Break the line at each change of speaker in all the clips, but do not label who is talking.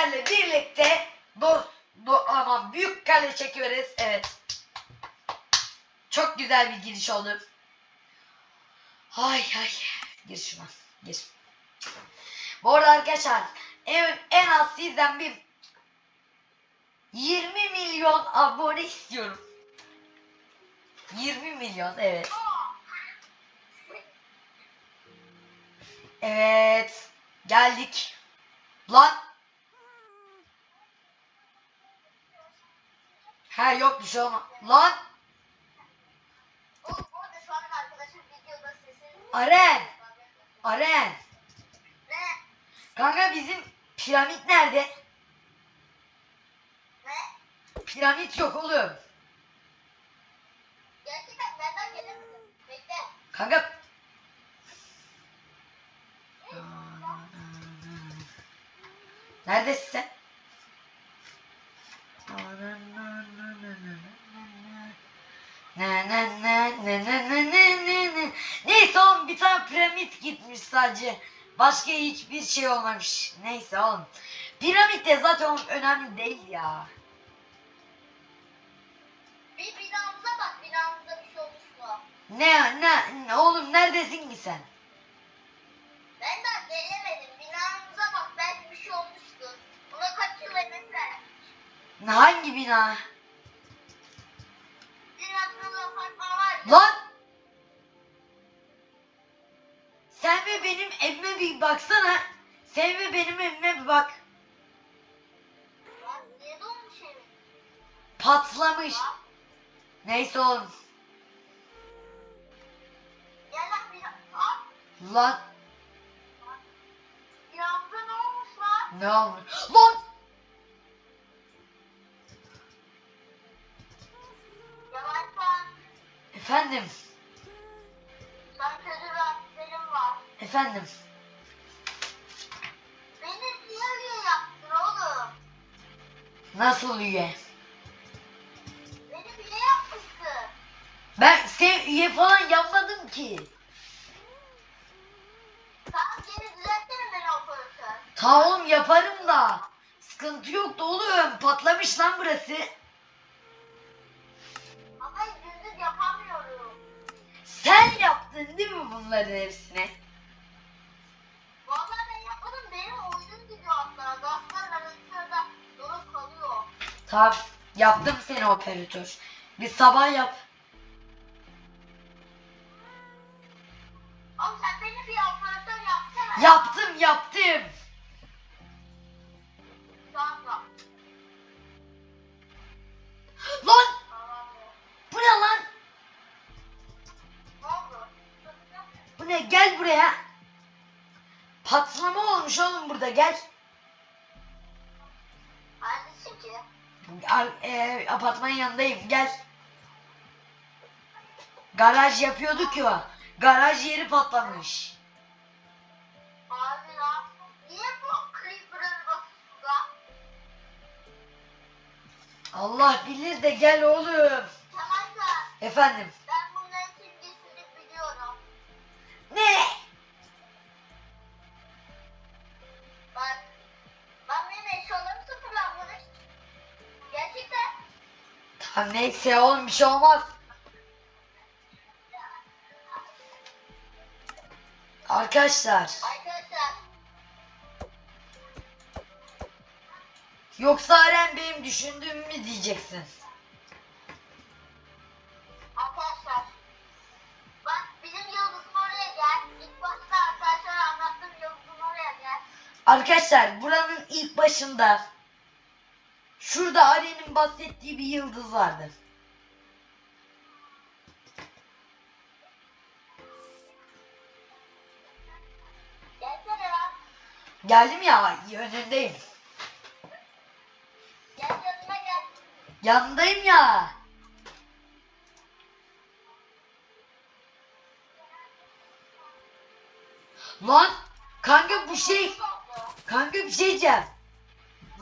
sizlerle birlikte dost do, aman büyük kale çekiyoruz. Evet. Çok güzel bir giriş oldu. Ay ay. Gir şuna. Gir. Bu arada arkadaşlar en, en az sizden bir 20 milyon abone istiyorum. 20 milyon evet. Evet. Geldik. Lan. Ha yok bir şey olma. Lan. Aren. Aren.
Ne?
Kanka bizim piramit nerede?
Ne?
Piramit yok oğlum.
Gerçekten nereden.
Kanka. Neredesin sen? Neyse oğlum bir tane piramit gitmiş sadece. Başka hiçbir şey olmamış. Neyse oğlum. Piramit de zaten önemli değil ya.
Bir binamıza bak binamızda bir şey olmuş mu?
Ne ne, ne oğlum neredesin ki sen? Hangi bina? Lan! Sen ve benim evime bir baksana. Sen ve benim evime bir bak. Patlamış. Neyse oğlum.
Lan. Ne olmuş? Lan!
Efendim.
Sana kötü bir haberim var.
Efendim.
Beni niye öyle yaptın oğlum?
Nasıl üye?
Beni bile yapmışsın.
Ben sen üye falan yapmadım ki.
Tamam geri düzeltsene beni operatör.
Tamam yaparım da. Sıkıntı yok da oğlum. Patlamış lan burası. Sen yaptın değil mi bunların hepsini?
Vallahi ben yapmadım. Benim oyunum gidiyor hatta. Gazlar arasında dolup kalıyor.
Tamam. Yaptım seni operatör. Bir sabah yap.
Oğlum sen beni bir operatör yapsana.
Yaptım yaptım. Gel buraya. Patlama olmuş oğlum burada gel.
Neredesin ki?
Ar- e, apartmanın yanındayım gel. Garaj yapıyorduk ya. Garaj yeri patlamış.
Abi ya. Niye bu creeper'ın basında?
Allah bilir de gel oğlum.
Tamam da
Efendim. Neyse oğlum bir şey olmaz. Arkadaşlar.
Arkadaşlar.
Yoksa Aren benim düşündüğümü mü diyeceksin?
Arkadaşlar. Bak bizim yıldızın oraya gel. İlk başta arkadaşlar anlattım yıldızın oraya gel.
Arkadaşlar buranın ilk başında şurada Aren'in bahsettiği bir yıldız vardı.
Gelsene lan.
Geldim ya önündeyim.
Gel yanıma gel.
Yanındayım ya. Lan kanka bu şey kanka bir şey diyeceğim.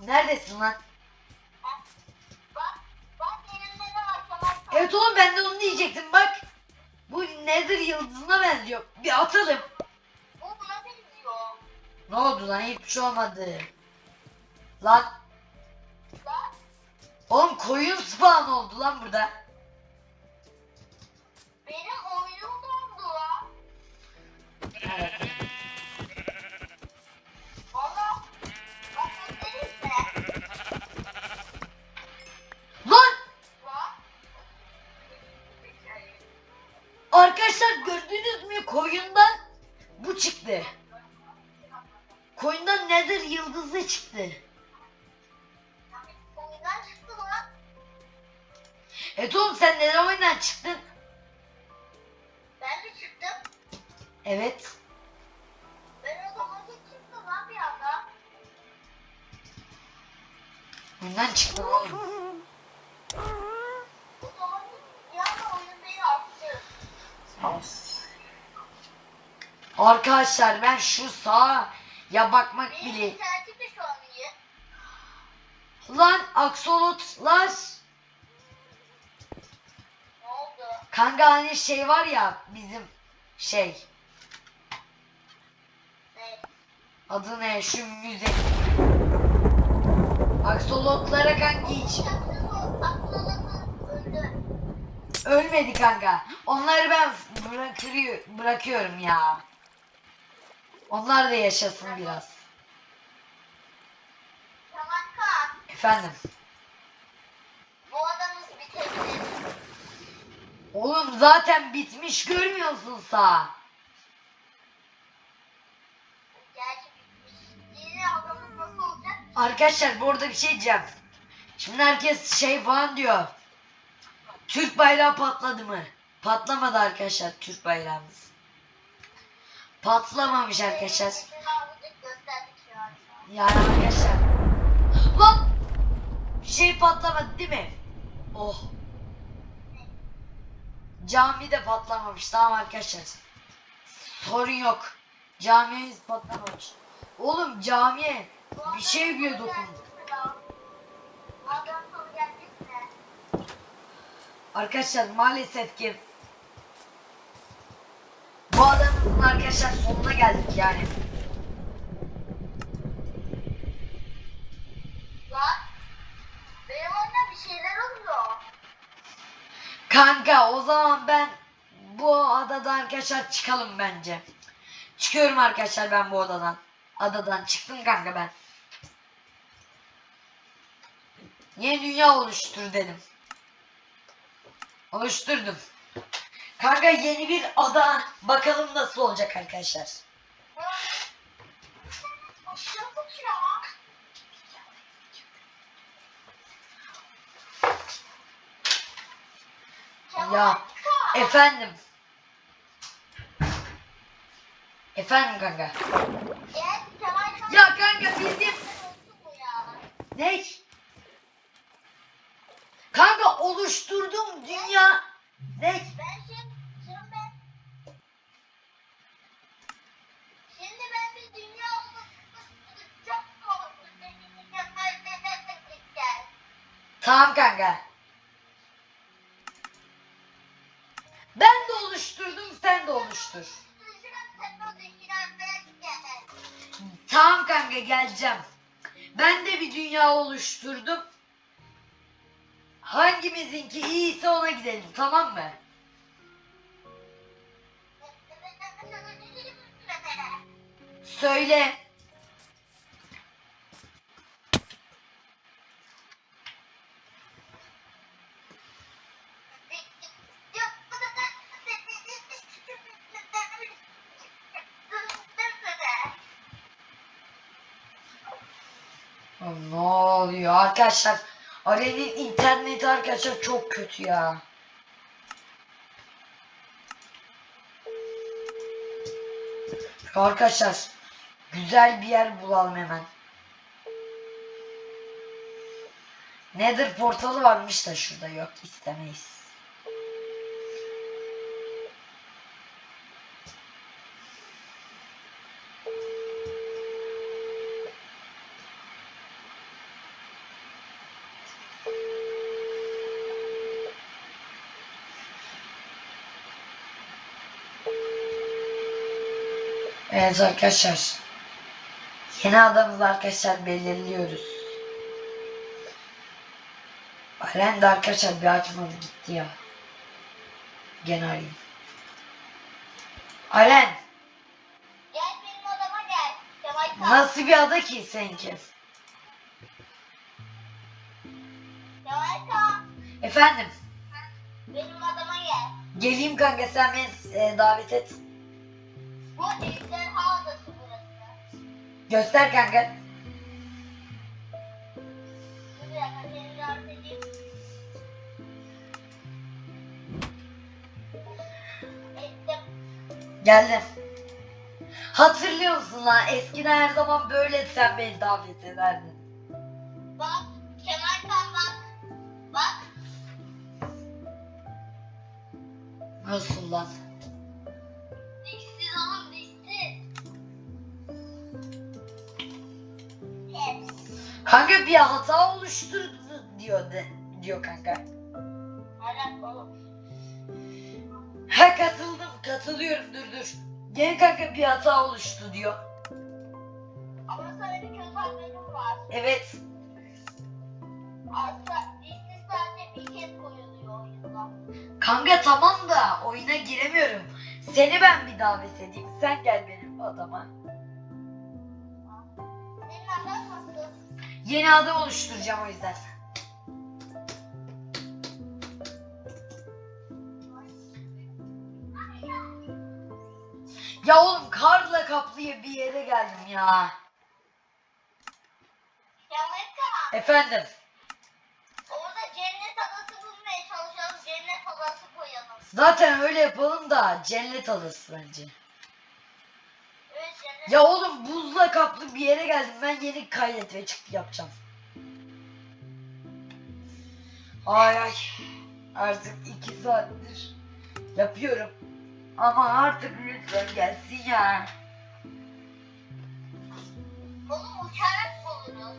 Neredesin lan? Evet oğlum ben de onu diyecektim bak. Bu nedir yıldızına benziyor. Bir atalım.
Bu buna benziyor.
Ne oldu lan hiçbir şey olmadı. Lan
Lan
oğlum koyun spawn oldu lan burada.
benim oyunum dondu lan.
Evet. arkadaşlar gördünüz mü koyundan bu çıktı. Koyundan nedir yıldızı çıktı.
Oyundan çıktı lan.
Evet oğlum sen neden oyundan çıktın?
Ben de çıktım.
Evet.
Ben otomatik çıktım lan bir anda.
Oyundan çıktın oğlum.
Otomatik bir anda oyun beni attı.
Arkadaşlar ben şu sağa ya bakmak bile. Lan aksolotlar. Kanka hani şey var ya bizim şey
Ne?
adı ne şu müze. Aksolotlara kanka hiç ölmedi kanka. Onları ben bırakıyor, bırakıyorum ya. Onlar da yaşasın biraz. Efendim.
Bu adamız bitebilir.
Oğlum zaten bitmiş görmüyorsun sağ.
Gerçi bitmiş. Yeni adamız nasıl olacak?
Arkadaşlar bu arada bir şey diyeceğim. Şimdi herkes şey falan diyor. Türk bayrağı patladı mı? Patlamadı arkadaşlar Türk bayrağımız. Patlamamış arkadaşlar. Yani arkadaşlar. Lan! Bir şey patlamadı değil mi? Oh. Cami de patlamamış. Tamam arkadaşlar. Sorun yok. Camimiz patlamamış. Oğlum camiye bir şey bile dokundu. Arkadaşlar maalesef ki bu adamın arkadaşlar sonuna geldik yani.
Lan. Benim oyunda bir şeyler oluyor.
Kanka o zaman ben bu adadan arkadaşlar çıkalım bence. Çıkıyorum arkadaşlar ben bu odadan. Adadan çıktım kanka ben. Yeni dünya oluştur dedim. Oluşturdum. Kanka yeni bir ada bakalım nasıl olacak arkadaşlar.
Ya.
Efendim. Efendim kanka. Ya kanka bizim ne? Kanka oluşturduğum dünya ne?
Ben şimdi, şimdi ben Şimdi ben bir dünya. Gel.
Tamam kanka. Ben de oluşturdum sen de oluştur. Tamam kanka geleceğim. Ben de bir dünya oluşturdum. Hangimizinki iyiyse ona gidelim tamam mı? Söyle. Ne oluyor arkadaşlar? Ali'nin interneti arkadaşlar çok kötü ya. Arkadaşlar güzel bir yer bulalım hemen. Nether portalı varmış da şurada yok istemeyiz. Evet arkadaşlar. Yeni adamımızı arkadaşlar belirliyoruz. Alen de arkadaşlar bir açmadı gitti ya. Gene arayayım. Alen
Gel benim odama gel. Kağan.
nasıl bir ada ki seninki?
Kağan.
Efendim
Benim odama gel.
geleyim kanka sen beni e, davet et.
Bu burası.
Göster kanka. Geldim. Hatırlıyor musun lan eskiden her zaman böyle sen beni davet ederdin.
Bak Kemal Kağan bak. Bak.
Nasıl lan? Kanka bir hata oluşturdu diyor de, diyor kanka.
Alak oğlum.
Ha katıldım katılıyorum dur dur. Gene kanka bir hata oluştu diyor.
Ama sana bir kötü haberim var.
Evet.
Dişsiz sadece bir kez koyuluyor oyunda.
Kanka tamam da oyuna giremiyorum. Seni ben bir davet edeyim. Sen gel benim adama.
Senin nasıl?
Yeni ada oluşturacağım o yüzden. Ya oğlum karla kaplı bir yere geldim ya.
Kağan.
Efendim.
Orada cennet adası bulmaya çalışalım. Cennet adası koyalım.
Zaten öyle yapalım da cennet adası bence. Ya oğlum buzla kaplı bir yere geldim. Ben yeni kaydet ve çık yapacağım. Ay ay. Artık iki saattir yapıyorum. Ama artık lütfen gelsin ya.
Oğlum uçarak buluruz.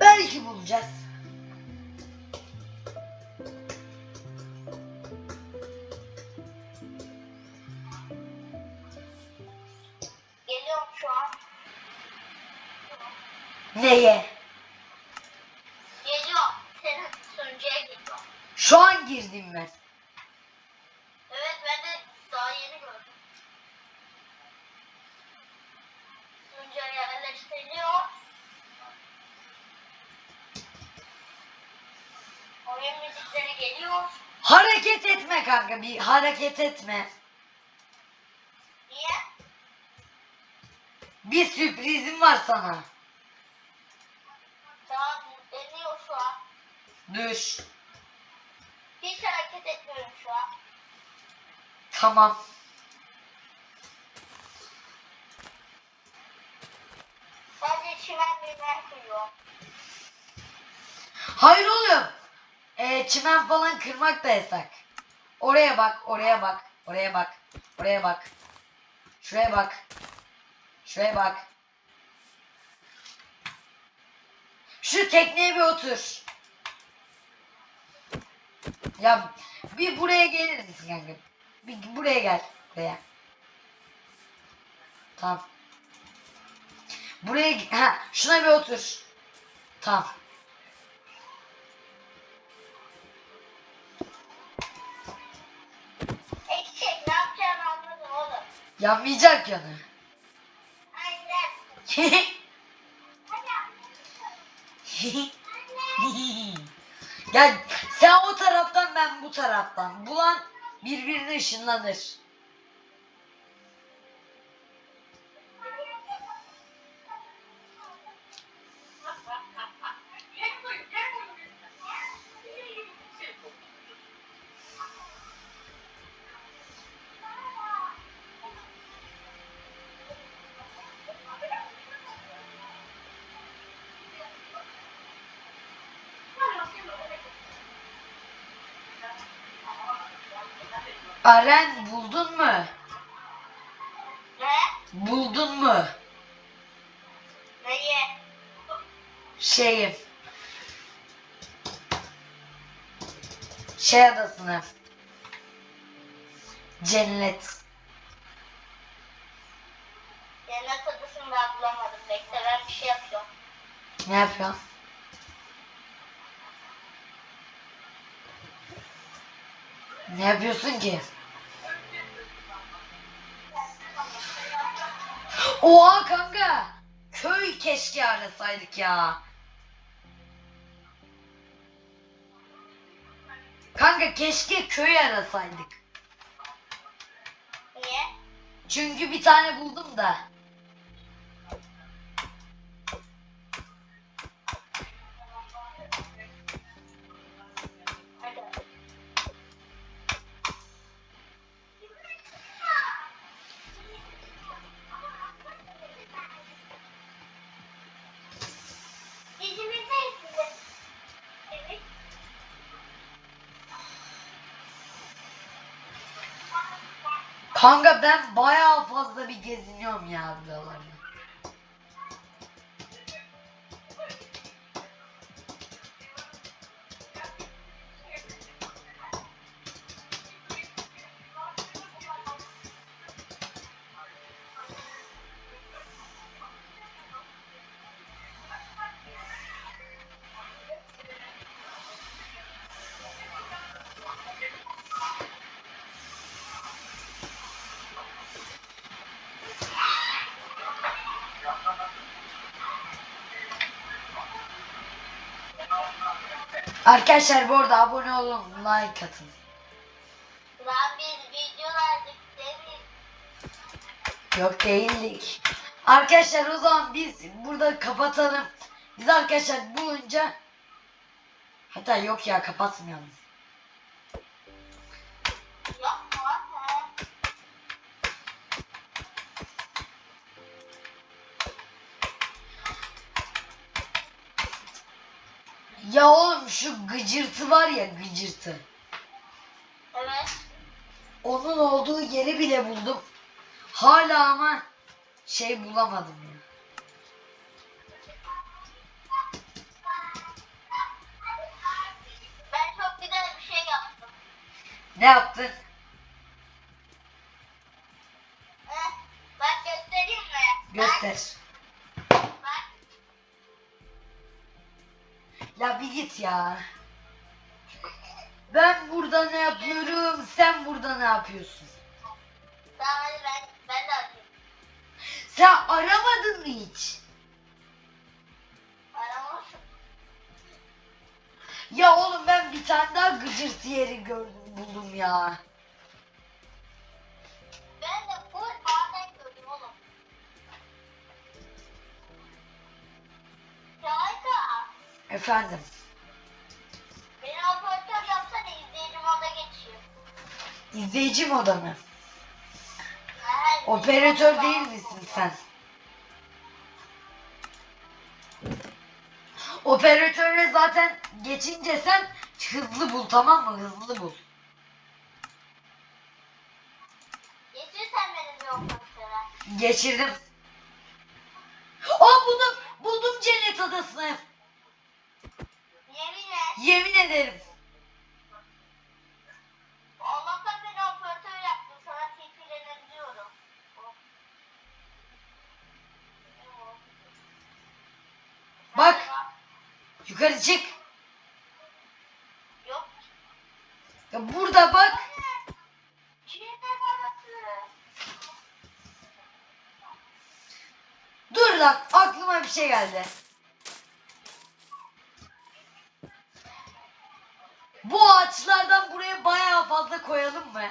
Belki bulacağız. Neye?
Geliyorum. Senin sunucuya geliyorum.
Şu an girdim ben.
Evet ben de daha yeni gördüm. Sunucuya yerleştiriliyor. Oyun müzikleri geliyor.
Hareket etme kanka bir hareket etme.
Niye?
Bir sürprizim var sana.
Tamam deniyor şu an.
Düş.
Hiç hareket etmiyorum şu an.
Tamam.
Sadece çimen bilmem koyuyor.
Hayır oğlum. Ee, çimen falan kırmak da yasak. Oraya bak, oraya bak, oraya bak, oraya bak. Şuraya bak. Şuraya bak. Şu tekneye bir otur. Ya bir buraya gelir misin kanka? Bir buraya gel. Buraya. Tamam. Buraya ha şuna bir otur. Tamam.
Eşek ne yapacağını anladım oğlum.
Yanmayacak yanı.
Aynen.
Gel sen o taraftan ben bu taraftan. Bulan birbirine ışınlanır. Aren buldun mu?
Ne?
Buldun mu?
Neyi?
Şeyi. Şey adasını. Cennet.
Cennet adasını ben bulamadım. Bekle ben bir şey yapıyorum.
Ne yapıyorsun? Ne yapıyorsun ki? Oha kanka. Köy keşke arasaydık ya. Kanka keşke köy arasaydık.
Niye?
Çünkü bir tane buldum da. Kanka ben bayağı fazla bir geziniyorum ya buralarda. Arkadaşlar bu arada abone olun, like atın.
Lan biz videolar değil.
Yok değildik. Arkadaşlar o zaman biz burada kapatalım. Biz arkadaşlar bulunca hatta yok ya kapatmayalım.
Yapma
Ya oğlum şu gıcırtı var ya gıcırtı.
Evet.
Onun olduğu yeri bile buldum. Hala ama şey bulamadım ya.
Ben çok güzel bir şey yaptım.
Ne yaptın?
Eh, Bak göstereyim mi?
Göster.
Bak,
Ya bir git ya. Ben burada ne yapıyorum? Sen burada ne yapıyorsun?
Tamam hadi ben, ben de atayım.
Sen aramadın mı hiç?
Aramışım.
Ya oğlum ben bir tane daha gıcırtı yeri gördüm buldum ya. Efendim.
Beni operatör yapsana izleyici moda geçiyor.
İzleyici moda mı?
Ha,
Operatör değil misin sen? Operatöre zaten geçince sen hızlı bul tamam mı? Hızlı bul.
Geçirsen beni bir operatöre.
Geçirdim. Aa buldum. Buldum cennet adasını.
Yemin
ederim.
Allah'tan beni operatör yaptın. Sana TP'lenebiliyorum.
Bak. Yukarı çık.
Yok.
Ya burada bak. Dur lan aklıma bir şey geldi. Bu ağaçlardan buraya bayağı fazla koyalım mı?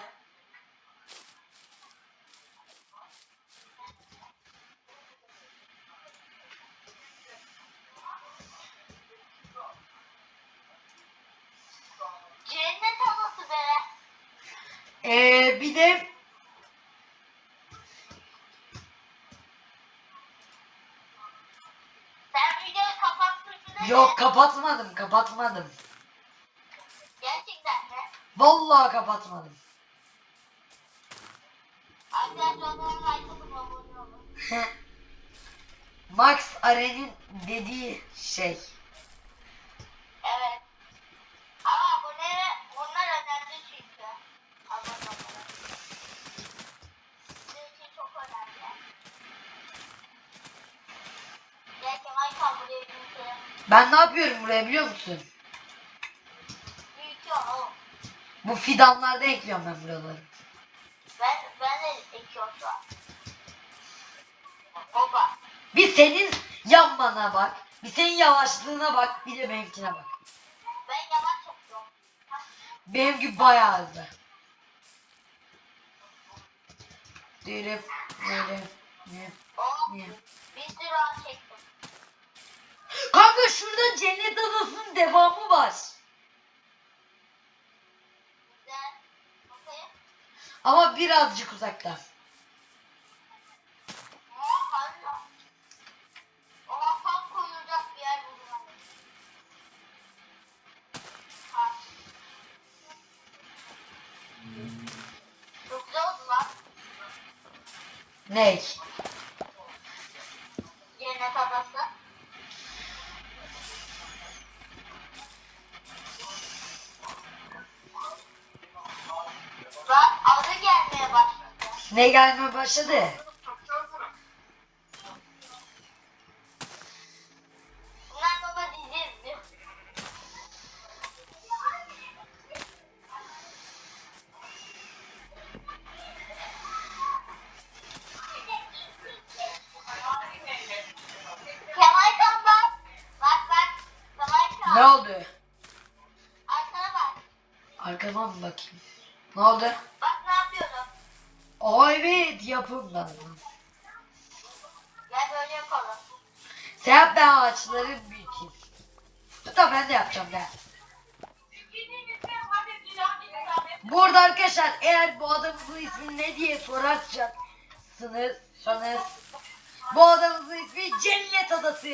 Cennet havası be.
Ee, bir de
Sen videoyu kapattın mı?
yok kapatmadım kapatmadım. Vallahi kapatmadım. Max Aren'in dediği şey.
Evet. Ama abone onlar önemli çünkü. Abone olmaları. Sizin için çok önemli. Buraya.
Ben ne yapıyorum buraya biliyor musun?
Büyütüyor oğlum.
Bu fidanlarda ekliyorum ben buraları.
Ben, ben de ekiyorum şu an. Oba.
Bir senin yanmana bak. Bir senin yavaşlığına bak. Bir de benimkine bak.
Ben yavaş yapıyorum.
Benimki bayağı hızlı. Dürüm, ne,
Oh,
ne.
bir sürü çektim.
Kanka şurada cennet adasının devamı var.
Güzel. Okey.
Ama birazcık uzakta.
Aa,
Ne gelmeye başladı?
Bunlar baba dizi izliyor. Kemal Kan bak. Bak bak. Kemal Kan.
Ne oldu?
Arkana bak.
Arkama mı bakayım? Ne oldu? Yapım.
Gel böyle yapalım.
Sen yap ben ağaçları büyüteyim. Hatta ben de yapacağım ben. Bu arada arkadaşlar eğer bu adamımızın ismi ne diye soracaksınız sanız bu adamımızın ismi Cennet Adası.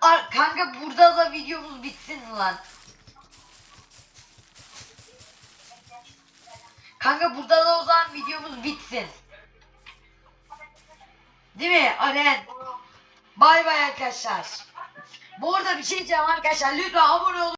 Ar- kanka burada da videomuz bitsin lan. Kanka burada da o zaman videomuz bitsin. Değil mi Aren? Bay bay arkadaşlar. Bu arada bir şey diyeceğim arkadaşlar. Lütfen abone olun.